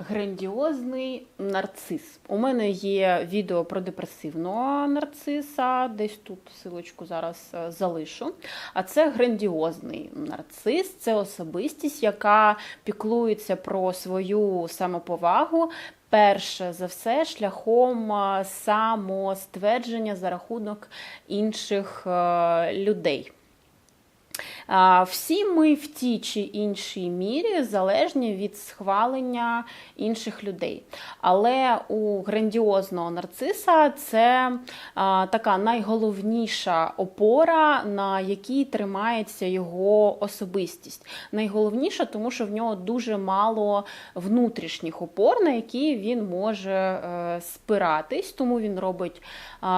Грандіозний нарцис. У мене є відео про депресивного нарциса, десь тут силочку зараз е, залишу. А це грандіозний нарцис, це особистість, яка піклується про свою самоповагу. Перше за все, шляхом е, самоствердження за рахунок інших е, людей. Всі ми в тій чи іншій мірі залежні від схвалення інших людей. Але у грандіозного нарциса це така найголовніша опора, на якій тримається його особистість. Найголовніша, тому що в нього дуже мало внутрішніх опор, на які він може е, спиратись, тому він робить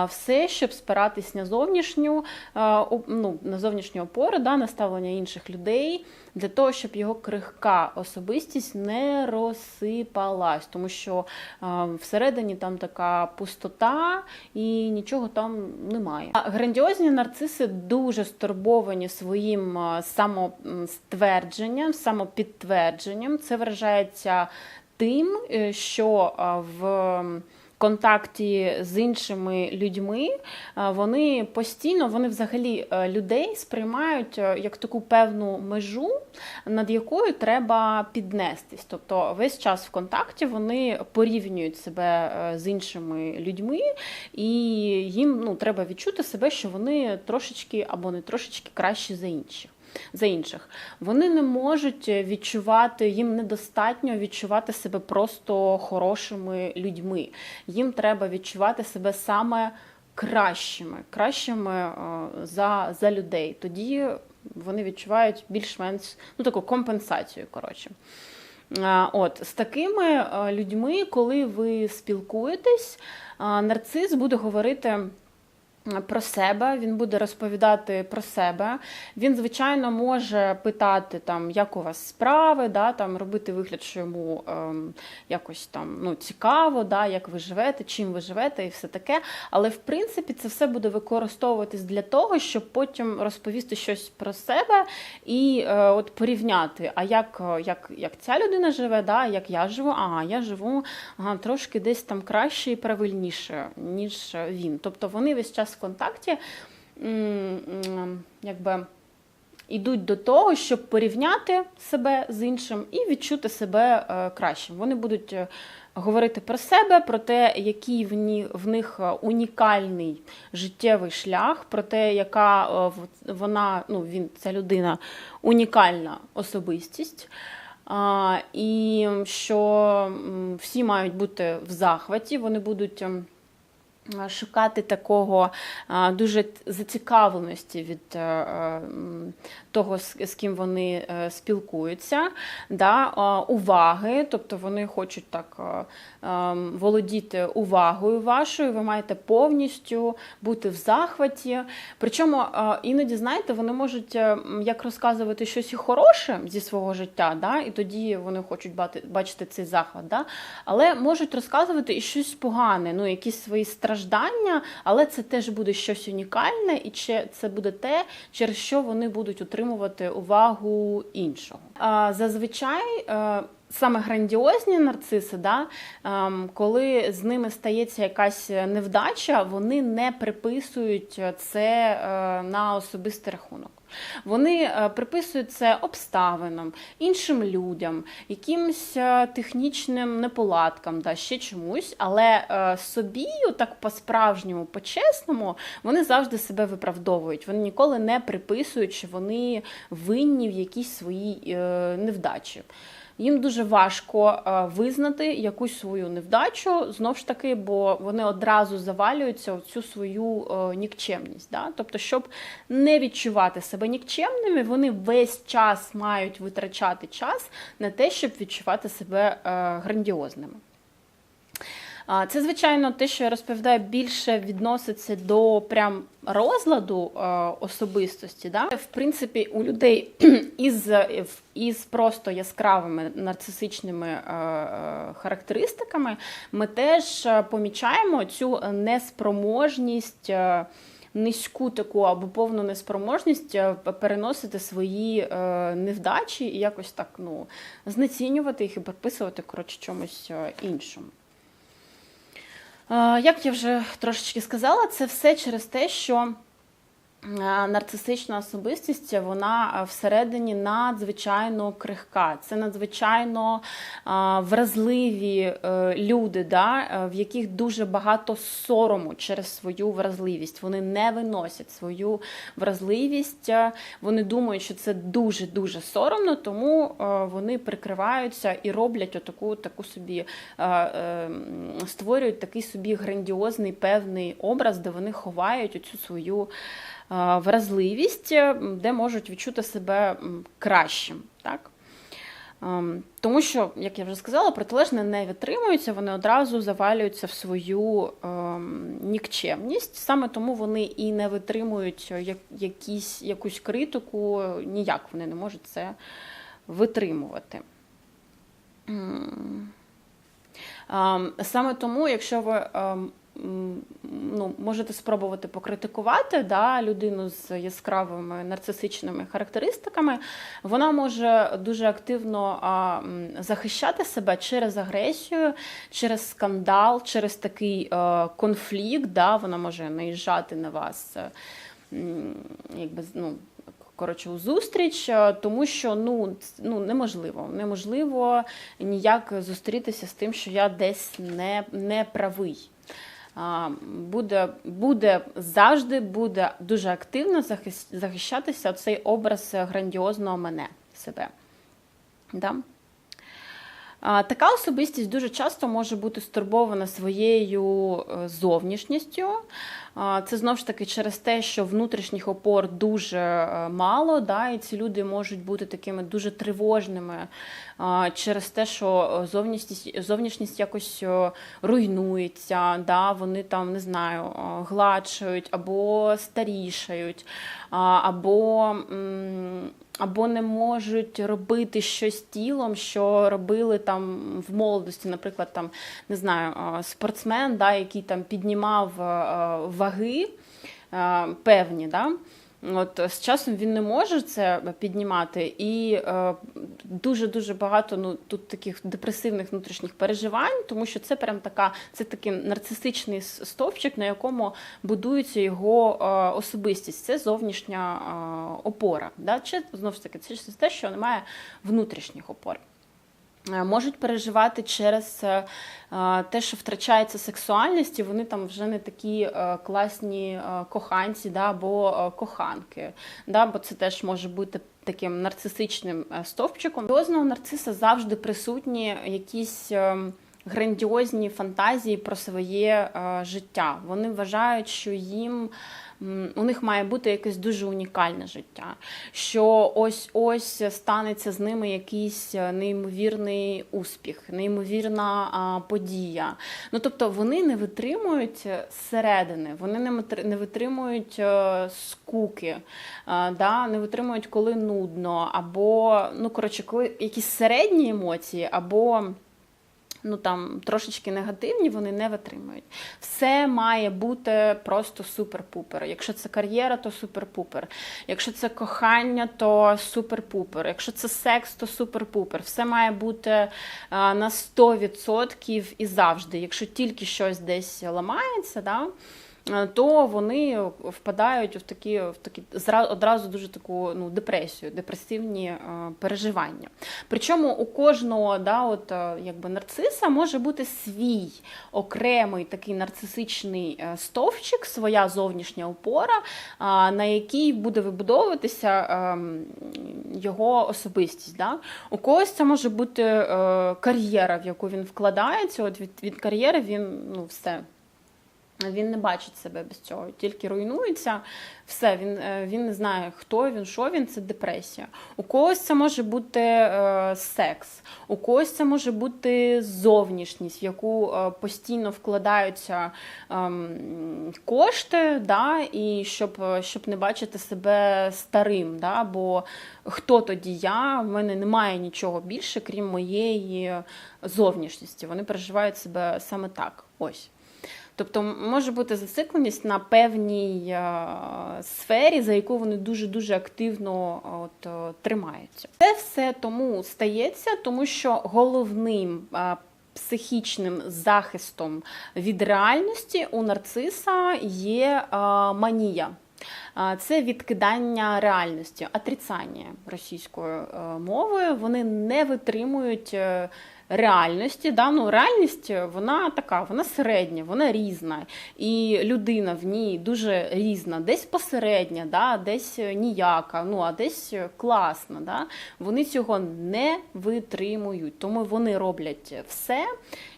все, щоб спиратись на зовнішню, а, ну, на зовнішню опору, на ставлення інших людей, для того, щоб його крихка особистість не розсипалась, тому що а, всередині там така пустота і нічого там немає. А Грандіозні нарциси дуже стурбовані своїм самоствердженням, самопідтвердженням. Це виражається тим, е, що в контакті з іншими людьми вони постійно, вони взагалі е, людей сприймають е, як таку певну межу, над якою треба піднестись. Тобто весь час в контакті вони порівнюють себе е, з іншими людьми, і їм ну, треба відчути себе, що вони трошечки або не трошечки кращі за інших. За інших вони не можуть відчувати, їм недостатньо відчувати себе просто хорошими людьми. Їм треба відчувати себе саме кращими, кращими е, за, за людей. Тоді вони відчувають більш-менш ну, таку компенсацію. Коротше. От з такими е, людьми, коли ви спілкуєтесь, нарцис буде говорити. Про себе він буде розповідати про себе. Він, звичайно, може питати, там, як у вас справи, да, там, робити вигляд, що йому ем, якось там ну, цікаво, да, як ви живете, чим ви живете і все таке. Але в принципі це все буде використовуватись для того, щоб потім розповісти щось про себе і е, от порівняти, а як, е, як, як ця людина живе, да, як я живу, ага, я живу ага, трошки десь там краще і правильніше, ніж він. Тобто вони весь час в контакті м, м, якби йдуть до того, щоб порівняти себе з іншим і відчути себе е, кращим. Вони будуть е, говорити про себе, про те, який в них е, унікальний життєвий шлях, про те, яка вона, ну, він, ця людина унікальна особистість. І що всі мають бути в захваті, вони будуть. А, шукати такого дуже зацікавленості від е, е, того, з, ким вони е, спілкуються, да, уваги, тобто вони хочуть так е, ем, володіти увагою вашою, ви маєте повністю бути в захваті. Причому е, іноді, знаєте, вони можуть як розказувати щось і хороше зі свого життя, да, і тоді вони хочуть бачити цей захват, да, але можуть розказувати і щось погане, ну, якісь свої страждання, але це теж буде щось унікальне, і це буде те, через що вони будуть утримувати увагу іншого. Зазвичай. Саме грандіозні нарциси, да, ем, коли з ними стається якась невдача, вони не приписують це е, на особистий рахунок. Вони е, приписують це обставинам, іншим людям, якимсь е, технічним неполадкам, да, ще чомусь, але собі, так по-справжньому, по-чесному, вони завжди себе виправдовують. Вони ніколи не приписують, що вони винні в якійсь своїй невдачі. Їм дуже важко е, визнати якусь свою невдачу, знов ж таки, бо вони одразу завалюються в цю свою е, нікчемність. Да? Тобто, щоб не відчувати себе нікчемними, вони весь час мають витрачати час на те, щоб відчувати себе е, грандіозними. Це, звичайно, те, що я розповідаю, більше відноситься до прям розладу особистості. Да? В принципі, у людей із, із просто яскравими нарцисичними характеристиками ми теж помічаємо цю неспроможність. низьку таку або повну неспроможність переносити свої е, невдачі і якось так ну, знецінювати їх і приписувати коротше, чомусь іншому. Е, Як я вже трошечки сказала, це все через те, що нарцисична особистість вона е, всередині надзвичайно крихка. Це надзвичайно е, вразливі е, люди, да, е, в яких дуже багато сорому через свою вразливість. Вони не виносять свою вразливість. е, Вони думають, що це дуже дуже соромно, тому е, вони прикриваються і роблять отаку таку собі е, е, створюють такий собі грандіозний певний образ, де вони ховають оцю свою е, вразливість, е, де можуть відчути себе кращим. Так? Ем, Тому що, як я вже сказала, протилежне не витримуються, вони одразу завалюються в свою ем, нікчемність. Саме тому вони і не витримують е, як, якісь, якусь критику, ніяк вони не можуть це витримувати. Ем, Саме тому, якщо ви ну, можете спробувати покритикувати да, людину з яскравими нарцисичними характеристиками, вона може дуже активно а, захищати себе через агресію, через скандал, через такий е, конфлікт. Да, вона може наїжджати на вас. е, Якби, ну, коротше, у зустріч, е, тому що ну, ну, неможливо. Неможливо ніяк зустрітися з тим, що я десь не, не правий. Буде, буде завжди буде дуже активно захищатися цей образ грандіозного мене себе. Да? Така особистість дуже часто може бути стурбована своєю е, зовнішністю. Це знову ж таки через те, що внутрішніх опор дуже е, мало, да, і ці люди можуть бути такими дуже тривожними через те, що е, зовнішність, зовнішність якось руйнується, да, вони там не знаю, гладшають або старішають, або. Або не можуть робити щось тілом, що робили там в молодості, наприклад, там не знаю, спортсмен, да, який там піднімав ваги певні, да. От з часом він не може це піднімати, і е, дуже дуже багато ну тут таких депресивних внутрішніх переживань, тому що це прям така, це такий нарцисичний стовпчик, на якому будується його е, особистість. Це зовнішня е, опора. Да? Чи знову ж таки, це те, що немає внутрішніх опор. Е, Можуть переживати через е, е, те, що втрачається сексуальність, і вони там вже не такі класні коханці да, або коханки. Да, бо це теж може бути таким нарцисичним стовпчиком. У нарциса завжди присутні якісь. Грандіозні фантазії про своє життя. Вони вважають, що їм у них має бути якесь дуже унікальне життя, що ось ось станеться з ними якийсь е, неймовірний успіх, неймовірна подія. Ну тобто вони не витримують зсередини, вони не витримують е, скуки, е, да, не витримують, коли нудно, або ну коротше, коли якісь середні емоції, або ну там трошечки негативні, вони не витримують. Все має бути просто супер-пупер. Якщо це кар'єра, то супер-пупер. Якщо це кохання, то супер-пупер. Якщо це секс, то супер-пупер. Все має бути на 100% і завжди. Якщо тільки щось десь ламається, да, то вони впадають в такі, в такі одразу дуже таку ну, депресію, депресивні е, переживання. Причому у кожного да, от, е, якби нарциса може бути свій окремий такий нарцисичний е, стовпчик, своя зовнішня опора, на якій буде вибудовуватися ем, його особистість. Да? У когось це може бути е, кар'єра, в яку він вкладається. От від, від кар'єри він ну, все. Він не бачить себе без цього, тільки руйнується. Все, він, е, він не знає, хто він, що він, це депресія. У когось це може бути е, секс, у когось це може бути зовнішність, в яку е, постійно вкладаються ем, кошти, да, і щоб, е, щоб не бачити себе старим. Да, бо хто тоді я? В мене немає нічого більше, крім моєї зовнішності. Вони переживають себе саме так. Ось. Тобто може бути зацикленість на певній е, сфері, за яку вони дуже-дуже активно от, е, тримаються. Це все тому стається, тому що головним е, психічним захистом від реальності у нарциса є е, манія. Це відкидання реальності, атрицання російською е, мовою. Вони не витримують е, реальності. Да? Ну, реальність вона така, вона середня, вона різна. І людина в ній дуже різна, десь посередня, да? десь ніяка, ну а десь класна. Да? Вони цього не витримують. Тому вони роблять все,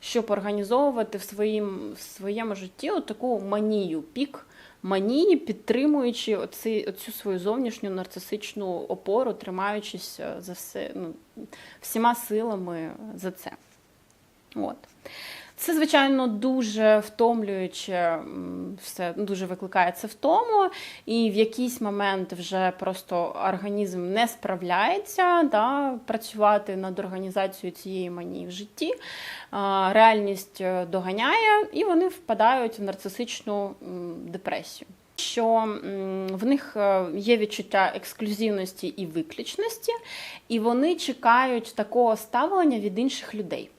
щоб організовувати в, своїм, в своєму житті таку манію, пік манії, підтримуючи оці, оцю свою зовнішню нарцисичну опору, тримаючись е, за все, ну, всіма силами за це. От. Це, звичайно, дуже втомлююче, все дуже викликає це втому, і в якийсь момент вже просто організм не справляється да, працювати над організацією цієї манії в житті. Реальність е, доганяє, і вони впадають в нарцисичну депресію. Що в них е, є відчуття ексклюзивності і виключності, і вони чекають такого ставлення від інших людей.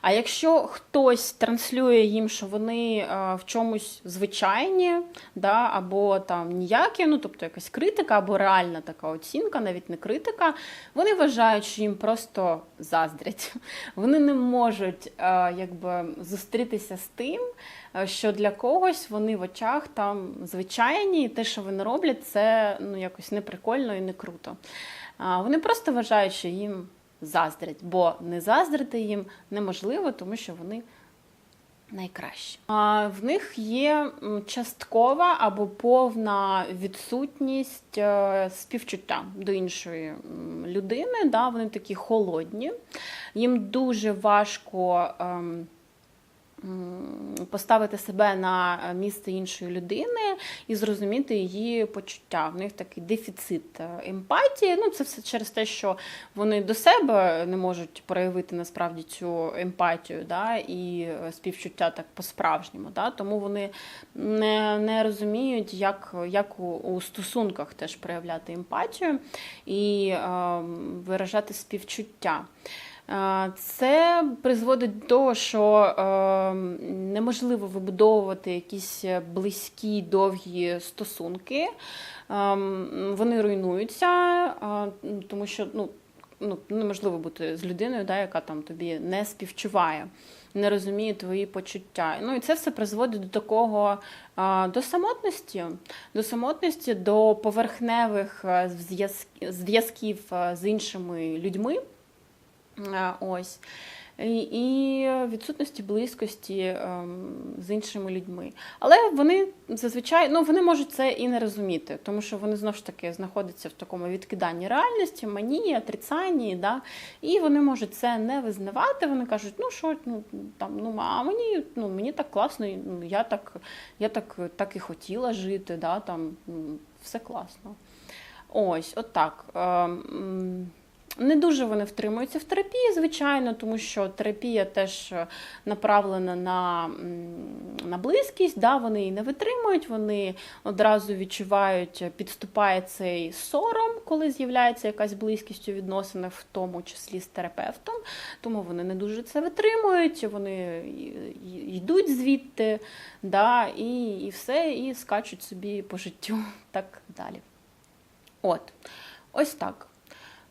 А якщо хтось транслює їм, що вони е, в чомусь звичайні, да, або там ніякі, ну тобто якась критика, або реальна така оцінка, навіть не критика, вони вважають, що їм просто заздрять. Вони не можуть е, якби зустрітися з тим, е, що для когось вони в очах там звичайні, і те, що вони роблять, це ну якось не прикольно і не круто. Вони просто вважають, що їм заздрять, бо не заздрити їм неможливо, тому що вони найкращі. А в них є часткова або повна відсутність е, співчуття до іншої людини. Да? Вони такі холодні, їм дуже важко. ем, Поставити себе на місце іншої людини і зрозуміти її почуття. В них такий дефіцит е, емпатії. Ну, це все через те, що вони до себе не можуть проявити насправді цю емпатію да, і е, співчуття так по-справжньому. Да, Тому вони не, не розуміють, як, як у, у стосунках теж проявляти емпатію і е, виражати співчуття. Це призводить до того, що е, неможливо вибудовувати якісь близькі довгі стосунки. Е, Вони руйнуються, тому що ну, ну, неможливо бути з людиною, да, яка там тобі не співчуває, не розуміє твої почуття. Ну і це все призводить до такого до самотності, до самотності, до поверхневих е, зв'язків з іншими людьми. Е, Ось. І відсутності близькості ем, з іншими людьми. Але вони зазвичай ну, вони можуть це і не розуміти, тому що вони знову ж таки знаходяться в такому відкиданні реальності, манії, отрицанні, да? і вони можуть це не визнавати. Вони кажуть, ну що, ну там, ну а мені ну, мені так класно, ну, я так, я так, так і хотіла жити, да? там, все класно. Ось, от. Не дуже вони втримуються в терапії, звичайно, тому що терапія теж е, направлена на на близькість, да, вони її не витримують, вони одразу відчувають, е, підступає цей сором, коли з'являється якась близькість у відносинах, в тому числі з терапевтом, тому вони не дуже це витримують, вони йдуть звідти, да, і, і все, і скачуть собі по життю так далі. От, ось так.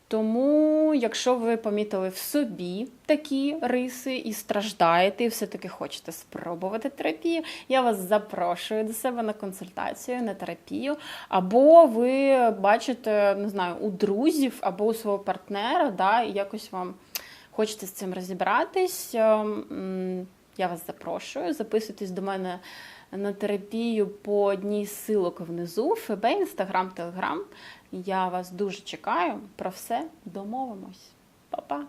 Тому, якщо ви помітили в собі такі риси і страждаєте, і все-таки хочете спробувати терапію, я вас запрошую до себе на консультацію, на терапію. Або ви бачите, не знаю, у друзів або у свого партнера, да, і якось вам хочете з цим розібратись. ем, Я вас запрошую, записуйтесь до мене на терапію по одній з силок внизу, ФБ, Інстаграм, Телеграм. Я вас дуже чекаю. Про все домовимось. Па-па!